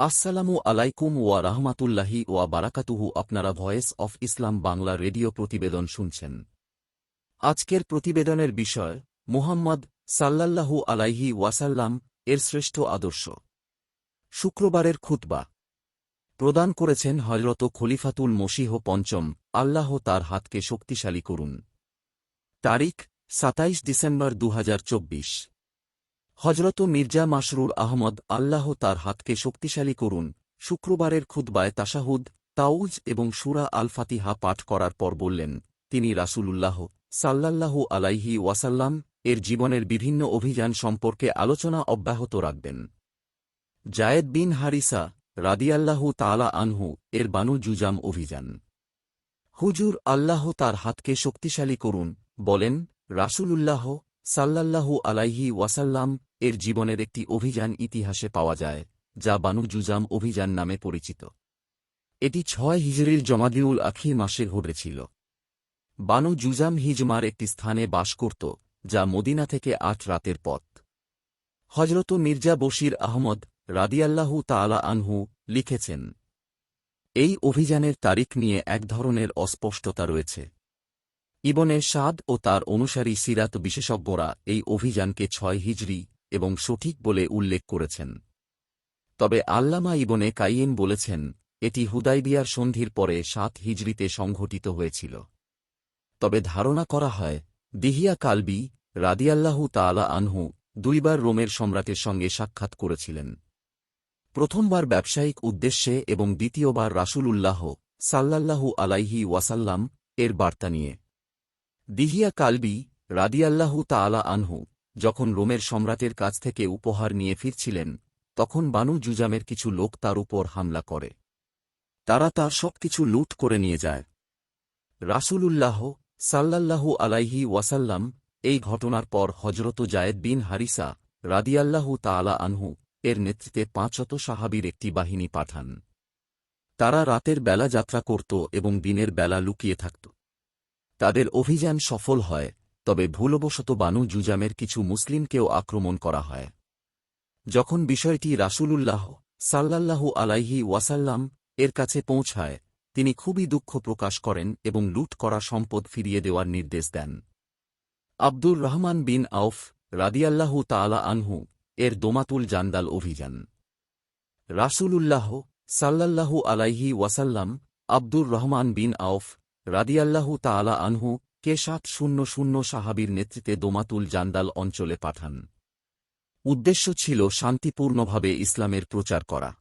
আসসালামু আলাইকুম ওয়া রাহমাতুল্লাহি ওয়া বারাকাতুহু। আপনারা voice of Islam Bangla radio প্রতিবেদন শুনছেন। আজকের প্রতিবেদনের বিষয়, মুহাম্মদ সাল্লাল্লাহু আলাইহি ওয়াসাল্লাম এর শ্রেষ্ঠ আদর্শ। শুক্রবারের খুতবা। প্রদান করেছেন হজরত খলিফাতুল মসিহ পঞ্চম, আল্লাহ তার হাতকে শক্তিশালী করুন। তারিখ, সাতাইশ ডিসেম্বর দু হাজার চব্বিশ। হজরত মির্জা মাসরুর আহমদ আল্লাহ তার হাতকে শক্তিশালী করুন। শুক্রবারের খুদ্বায় তাশাহুদ তাউজ এবং সুরা আল ফাতিহা পাঠ করার পর বললেন, তিনি রাসূলুল্লাহ সাল্লাল্লাহু আলাইহি ওয়াসাল্লাম এর জীবনের বিভিন্ন অভিযান সম্পর্কে আলোচনা অব্যাহত রাখবেন। জায়েদ বিন হারিসা রাদিয়াল্লাহু তালা আনহু এর বানু জুজাম অভিযান। হুজুর আল্লাহ তার হাতকে শক্তিশালী করুন, বলেন, রাসূলুল্লাহ সাল্লাল্লাহু আলাইহি ওয়াসাল্লাম এর জীবনের একটি অভিযান ইতিহাসে পাওয়া যায়, যা বানু জুজাম অভিযান নামে পরিচিত। এটি ছয় হিজরির জমাদিউল আখির মাসে ঘটেছিল। বানু জুজাম হিজমার একটি স্থানে বাস করত, যা মদিনা থেকে আট রাতের পথ। হজরত মির্জা বশির আহমদ রাদিয়াল্লাহু তালা আনহু লিখেছেন, এই অভিযানের তারিখ নিয়ে এক ধরনের অস্পষ্টতা রয়েছে। ইবনে সাদ ও তার অনুসারী সিরাত বিশেষজ্ঞরা এই অভিযানকে ছয় হিজরি এবং সঠিক বলে উল্লেখ করেছেন। তবে আল্লামা ইবনে কাইয়েন বলেছেন, এটি হুদাইবিয়ার সন্ধির পরে সাত হিজরিতে সংঘটিত হয়েছিল। তবে ধারণা করা হয়, দিহিয়া কালবি রাদিয়াল্লাহু তালা আনহু দুইবার রোমের সম্রাটের সঙ্গে সাক্ষাৎ করেছিলেন। প্রথমবার ব্যবসায়িক উদ্দেশ্যে এবং দ্বিতীয়বার রাসূলুল্লাহ সাল্লাল্লাহু আলাইহি ওয়াসাল্লাম এর বার্তা নিয়ে। দিহিয়া কালবি রাদিয়াল্লাহু তালা আনহু যখন রোমের সম্রাটের কাছ থেকে উপহার নিয়ে ফিরছিলেন, তখন বানু জুজামের কিছু লোক তার উপর হামলা করে। তারা তার সবকিছু লুট করে নিয়ে যায়। রাসূলুল্লাহ সাল্লাল্লাহু আলাইহি ওয়াসাল্লাম এই ঘটনার পর হজরত জায়েদ বিন হারিসা রাদিয়াল্লাহু তালা আনহু এর নেতৃত্বে পাঁচত সাহাবির একটি বাহিনী পাঠান। তারা রাতের বেলা যাত্রা করত এবং দিনের বেলা লুকিয়ে থাকত। তাদের অভিযান সফল হয় তবে ভুলবশত বানু জুজামের কিছু মুসলিমকেও আক্রমণ করা হয়। যখন বিষয়টি রাসূলুল্লাহ সাল্লাল্লাহু আলাইহি ওয়াসাল্লাম এর কাছে পৌঁছায়, তিনি খুবই দুঃখ প্রকাশ করেন এবং লুট করা সম্পদ ফিরিয়ে দেওয়ার নির্দেশ দেন। আব্দুর রহমান বিন আউফ রাদিয়াল্লাহু তালা আনহু এর দোমাতুল জান্দাল অভিযান। রাসূলুল্লাহ সাল্লাল্লাহু আলাইহি ওয়াসাল্লাম আব্দুর রহমান বিন আউফ রাদিয়াল্লাহু তালা আনহু কে সাত শূন্য শূন্য সাহাবির নেতৃত্বে দোমাতুল জান্দাল অঞ্চলে পাঠান। উদ্দেশ্য ছিল শান্তিপূর্ণভাবে ইসলামের প্রচার করা।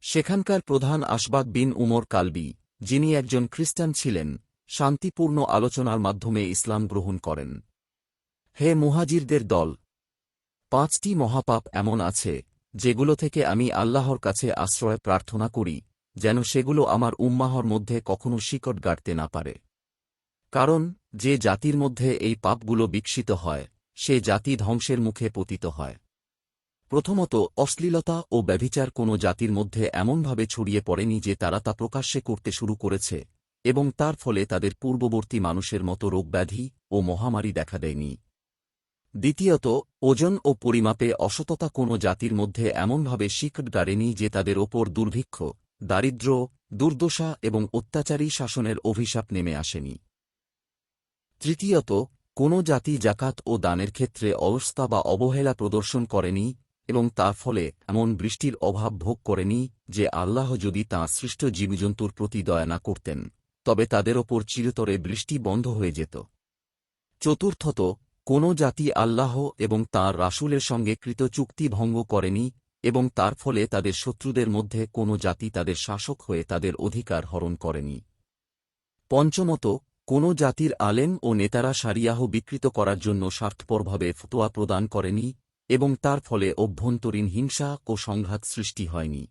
সেখানকার প্রধান আশবাক বিন উমর কালবি, যিনি একজন খ্রিস্টান ছিলেন, শান্তিপূর্ণ আলোচনার মাধ্যমে ইসলাম গ্রহণ করেন। হে মুহাজিরদের দল! পাঁচটি মহাপাপ এমন আছে, যেগুলো থেকে আমি আল্লাহর কাছে আশ্রয় প্রার্থনা করি, যেন সেগুলো আমার উম্মাহর মধ্যে কখনো শিকট গাড়তে না পারে। কারণ, যে জাতির মধ্যে এই পাপগুলো বিকশিত হয়, সে জাতি ধ্বংসের মুখে পতিত হয়। প্রথমত, অশ্লীলতা ও ব্যভিচার কোনো জাতির মধ্যে এমনভাবে ছড়িয়ে পড়েনি যে তারা তা প্রকাশ্যে করতে শুরু করেছে, এবং তার ফলে তাদের পূর্ববর্তী মানুষের মতো রোগব্যাধি ও মহামারী দেখা দেয়নি। দ্বিতীয়ত, ওজন ও পরিমাপে অসততা কোনো জাতির মধ্যে এমনভাবে শিকট গাড়েনি যে তাদের ওপর দুর্ভিক্ষ দারিদ্র দুর্দশা এবং অত্যাচারী শাসনের অভিশাপ নেমে আসেনি। তৃতীয়ত, কোনো জাতি জাকাত ও দানের ক্ষেত্রে অবস্থা বা অবহেলা প্রদর্শন করেনি এবং তার ফলে এমন বৃষ্টির অভাব ভোগ করেনি যে আল্লাহ যদি তাঁর সৃষ্ট জীবজন্তুর প্রতি দয়া না করতেন, তবে তাদের ওপর চিরতরে বৃষ্টি বন্ধ হয়ে যেত। চতুর্থত, কোনো জাতি আল্লাহ এবং তাঁর রাসূলের সঙ্গে কৃত চুক্তি ভঙ্গ করেনি এবং তার ফলে তাদের শত্রুদের মধ্যে কোনো জাতি তাদের শাসক হয়ে তাদের অধিকার হরণ করেনি। পঞ্চমত কোনো জাতির আলেম ও নেতারা সারিয়াহ বিকৃত করার জন্য স্বার্থপরভাবে ফতোয়া প্রদান করেনি এবং তার ফলে অভ্যন্তরীণ হিংসা ও সংঘাত সৃষ্টি হয়নি।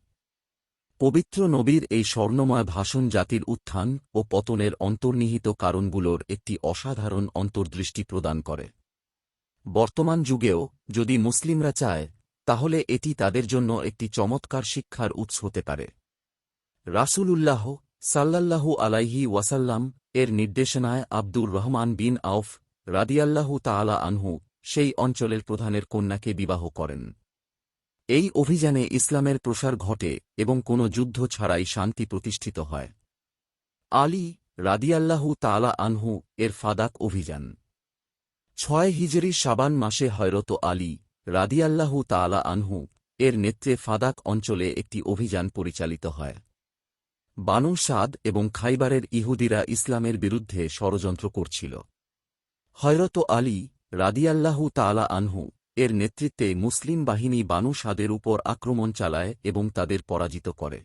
পবিত্র নবীর এই স্বর্ণময় ভাষণ জাতির উত্থান ও পতনের অন্তর্নিহিত কারণগুলোর একটি অসাধারণ অন্তর্দৃষ্টি প্রদান করে। বর্তমান যুগেও যদি মুসলিমরা চায়, তাহলে এটি তাদের জন্য একটি চমৎকার শিক্ষার উৎস হতে পারে। রাসূলুল্লাহ সাল্লাল্লাহু আলাইহি ওয়াসাল্লাম এর নির্দেশনায় আব্দুর রহমান বিন আউফ রাদিয়াল্লাহু তাআলা আনহু সেই অঞ্চলের প্রধানের কন্যাকে বিবাহ করেন। এই অভিযানে ইসলামের প্রসার ঘটে এবং কোনো যুদ্ধ ছাড়াই শান্তি প্রতিষ্ঠিত হয়। আলী রাদিয়াল্লাহু তালা আনহু এর ফাদাক অভিযান। ছয় হিজরি সাবান মাসে হয়রত আলী রাদিয়াল্লাহু তালা আনহু এর নেত্রে ফাদাক অঞ্চলে একটি অভিযান পরিচালিত হয়। বানু সাদ এবং খাইবারের ইহুদিরা ইসলামের বিরুদ্ধে ষড়যন্ত্র করছিল। হয়রত আলী রাদিয়াল্লাহু তালা আনহু এর নেতৃত্বে মুসলিম বাহিনী বানু সাদের উপর আক্রমণ চালায় এবং তাদের পরাজিত করে।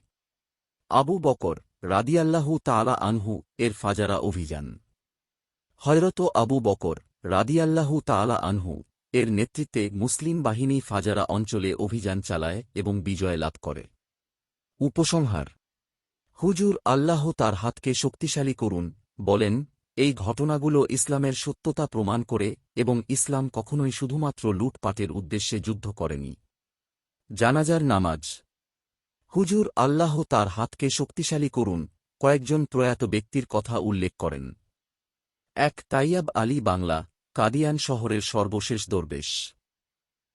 আবু বকর রাদিয়াল্লাহু তালা আনহু এর ফাজারা অভিযান। হয়রত আবু বকর রাদিয়াল্লাহু তালা আনহু এর নেতৃত্বে মুসলিম বাহিনী ফাজারা অঞ্চলে অভিযান চালায় এবং বিজয় লাভ করে। উপসংহার হুজুর আল্লাহ তার হাতকে শক্তিশালী করুন, বলেন, এই ঘটনাগুলো ইসলামের সত্যতা প্রমাণ করে এবং ইসলাম কখনোই শুধুমাত্র লুটপাটের উদ্দেশ্যে যুদ্ধ করেনি। জানাজার নামাজ। হুজুর আল্লাহ তার হাতকে শক্তিশালী করুন, কয়েকজন প্রয়াত ব্যক্তির কথা উল্লেখ করেন। এক তাইয়াব আলী বাংলা, কাদিয়ান শহরের সর্বশেষ দরবেশ।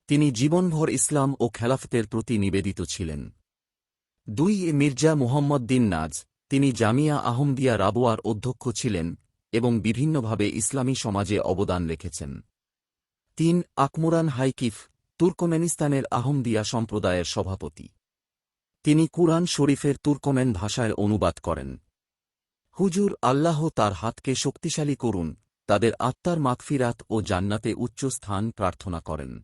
তিনি জীবনভর ইসলাম ও খেলাফতের প্রতি নিবেদিত ছিলেন। দুই এ মির্জা মুহম্মদ দিন নাজ, তিনি জামিয়া আহমদিয়া রাবোয়ার অধ্যক্ষ ছিলেন এবং বিভিন্নভাবে ইসলামী সমাজে অবদান রেখেছেন। তিন, আকমুরান হাইকিফ, তুর্কমেনিস্তানের আহমদিয়া সম্প্রদায়ের সভাপতি। তিনি কুরআন শরীফের তুর্কমেন ভাষায় অনুবাদ করেন। হুজুর আল্লাহ তার হাতকে শক্তিশালী করুন, তাদের আত্মার মাগফিরাত ও জান্নাতে উচ্চ স্থান প্রার্থনা করেন।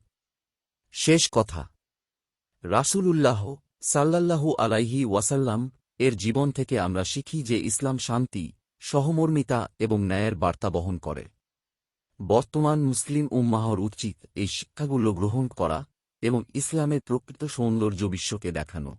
শেষ কথা। রাসূলুল্লাহ সাল্লাল্লাহু আলাইহি ওয়াসাল্লাম, এর জীবন থেকে আমরা শিখি যে ইসলাম শান্তি, সহমর্মিতা এবং ন্যায়ের বার্তা বহন করে। বর্তমান মুসলিম উম্মাহর উচিত এই শিক্ষাগুলো গ্রহণ করা এবং ইসলামের প্রকৃত সৌন্দর্য বিশ্বকে দেখানো।